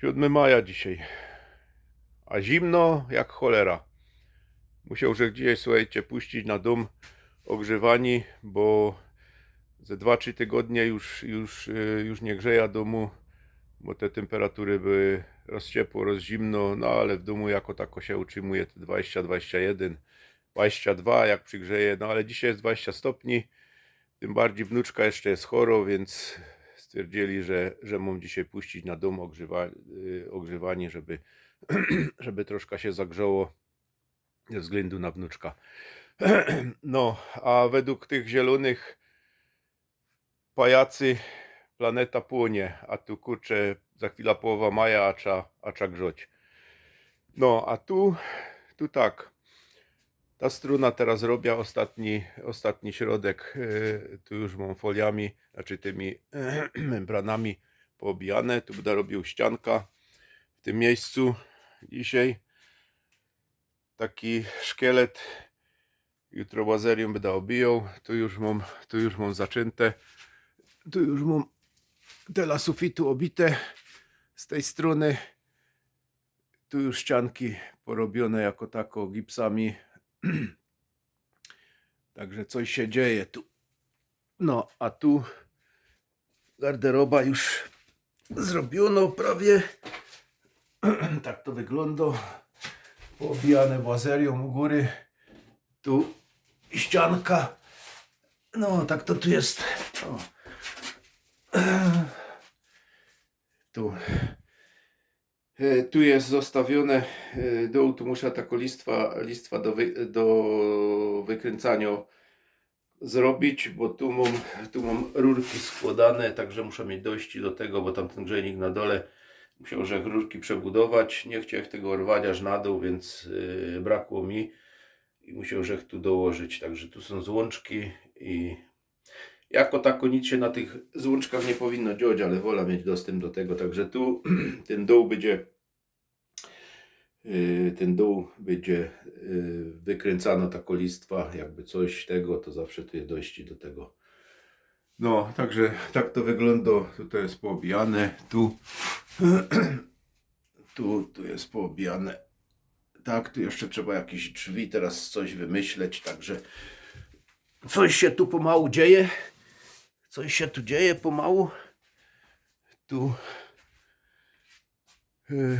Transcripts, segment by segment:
7 maja dzisiaj. A zimno jak cholera. Musiał, że gdzieś, słuchajcie, puścić na dom ogrzewani, bo ze 2-3 tygodnie już, już, y, już nie grzeja domu, bo te temperatury były raz ciepło, raz zimno, no ale w domu jako tako się utrzymuje te 20, 21, 22 jak przygrzeje, no ale dzisiaj jest 20 stopni, tym bardziej wnuczka jeszcze jest choro, więc stwierdzili, że, że mam dzisiaj puścić na dom ogrzewa, y, ogrzewanie, żeby, żeby troszkę się zagrzało ze względu na wnuczka. No, a według tych zielonych pajacy planeta płonie, a tu kurczę za chwilę połowa maja, a trzeba, a. No, a tu, tu tak. Ta struna teraz robię ostatni, ostatni środek. yy, Tu już mam foliami, znaczy tymi membranami poobijane. Tu będę robił ścianka w tym miejscu dzisiaj. Taki szkielet. Jutro łazerią będę obijał. Tu już mam, tu już mam zaczęte. Tu już mam tela sufitu obite z tej strony. Tu już ścianki porobione jako tako gipsami. Także coś się dzieje tu. No, a tu garderoba już zrobiono prawie. tak to wygląda. Poobijane łazerią u góry. Tu ścianka. No, tak to tu jest. O. Tu. E, Tu jest zostawione e, dół, tu muszę taką listwa, listwa do, wy, do wykręcania zrobić, bo tu mam, tu mam rurki składane, także muszę mieć dojście do tego, bo tam ten grzejnik na dole musiał że rurki przebudować, nie chciałem tego rwać aż na dół, więc e, brakło mi i musiał że tu dołożyć, także tu są złączki i jako tako nic się na tych złączkach nie powinno dziać, ale wolę mieć dostęp do tego. Także tu ten dół będzie yy, ten dół będzie yy, wykręcana ta kolistwa, jakby coś tego, to zawsze tu jest dojście do tego. No, także tak to wygląda. Tutaj jest poobijane, tu tu, tu jest poobijane. Tak, tu jeszcze trzeba jakieś drzwi, teraz coś wymyśleć, także coś się tu pomału dzieje. Coś się tu dzieje pomału. Tu. yy,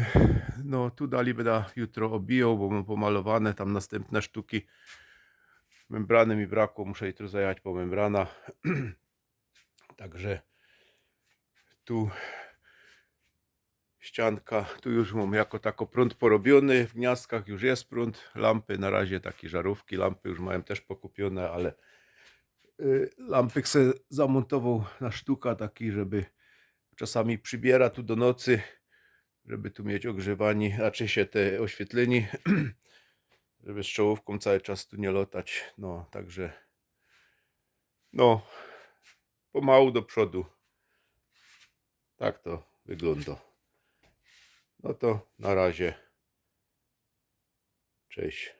No, tu dali będę jutro obijał, bo mam pomalowane tam następne sztuki. Membrany mi brakło, muszę jutro zajechać po membrana. Także tu ścianka, tu już mam jako tako prąd porobiony, w gniazdkach już jest prąd, lampy na razie takie żarówki, lampy już mają też pokupione, ale lampek se zamontował na sztuka taki, żeby czasami przybiera tu do nocy, żeby tu mieć ogrzewanie, znaczy się te oświetleni, żeby z czołówką cały czas tu nie lotać, no także no pomału do przodu. Tak to wygląda. No to na razie. Cześć